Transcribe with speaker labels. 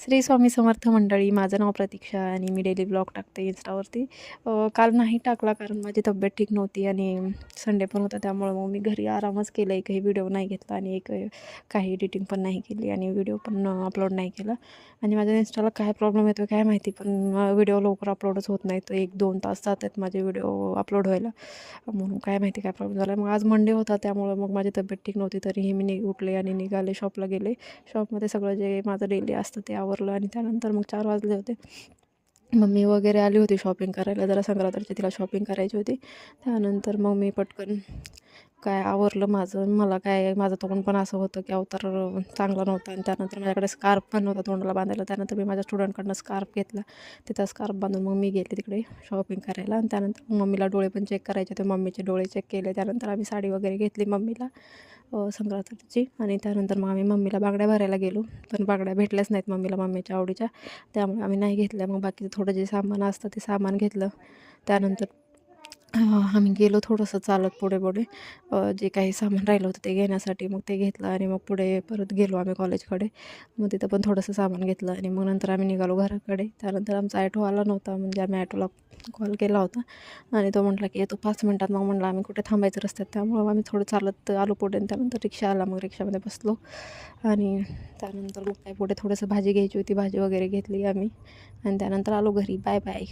Speaker 1: श्री स्वामी समर्थ मंडळी माझं नाव प्रतीक्षा आणि मी डेली ब्लॉग टाकते इन्स्टावरती काल नाही टाकला कारण माझी तब्येत ठीक नव्हती आणि संडे पण होता त्यामुळं मग मी घरी आरामच केला. एकही व्हिडिओ नाही घेतला आणि एक काही एडिटिंग पण नाही केली आणि व्हिडिओ पण अपलोड नाही केला. आणि माझ्या इन्स्टाला काय प्रॉब्लेम येतो काय माहिती पण व्हिडिओ लवकर अपलोडच होत नाही. तर एक दोन तास जात आहेत माझे व्हिडिओ अपलोड व्हायला. म्हणून काय माहिती काय प्रॉब्लेम झाला मग आज मंडे होता त्यामुळं मग माझी तब्येत ठीक नव्हती. तरीही मी नि उठले आणि निघाले शॉपला गेले. शॉपमध्ये सगळं जे माझं डेली असतं ते आवरलं आणि त्यानंतर मग चार वाजले होते. मम्मी वगैरे आली होती शॉपिंग करायला. जरा संक्रांतीची तिला शॉपिंग करायची होती. त्यानंतर मग मी पटकन काय आवरलं माझं मला काय माझं तोंड पण असं होतं की अवतार चांगला नव्हता आणि त्यानंतर माझ्याकडे स्कार्फ पण नव्हता तोंडाला बांधायला. त्यानंतर मी माझ्या स्टुडंटकडनं स्कार्फ घेतला. तिथं स्कार्फ बांधून मग मी गेले तिकडे शॉपिंग करायला आणि त्यानंतर मग मम्मीला डोळे पण चेक करायचे होते. मम्मीचे डोळे चेक केले. त्यानंतर आम्ही साडी वगैरे घेतली मम्मीला संक्रांतीची. आणि त्यानंतर मग आम्ही मम्मीला बांगड्या भरायला गेलो. पण बांगड्या भेटल्याच नाहीत मम्मीला मम्मीच्या आवडीच्या. त्यामुळे आम्ही नाही घेतल्या. मग बाकीचं थोडं जे सामान असतं ते सामान घेतलं. त्यानंतर आम्ही गेलो थोडंसं चालत पुढे पुढे. जे काही सामान राहिलं होतं ते घेण्यासाठी मग ते घेतलं आणि मग पुढे परत गेलो आम्ही कॉलेजकडे. मग तिथं पण थोडंसं सामान घेतलं आणि मग नंतर आम्ही निघालो घराकडे. त्यानंतर आमचा ॲटो आला नव्हता म्हणजे आम्ही ॲटोला कॉल केला होता. आणि तो म्हटला की येतो पाच मिनटात. मग म्हटलं आम्ही कुठे थांबायचं रस्त्यात? त्यामुळं आम्ही थोडं चालत आलो पुढे आणि त्यानंतर रिक्षा आला. मग रिक्षामध्ये बसलो. आणि त्यानंतर मग काय पुढे थोडंसं भाजी घ्यायची होती भाजी वगैरे घेतली आम्ही. आणि त्यानंतर आलो घरी. Bye bye.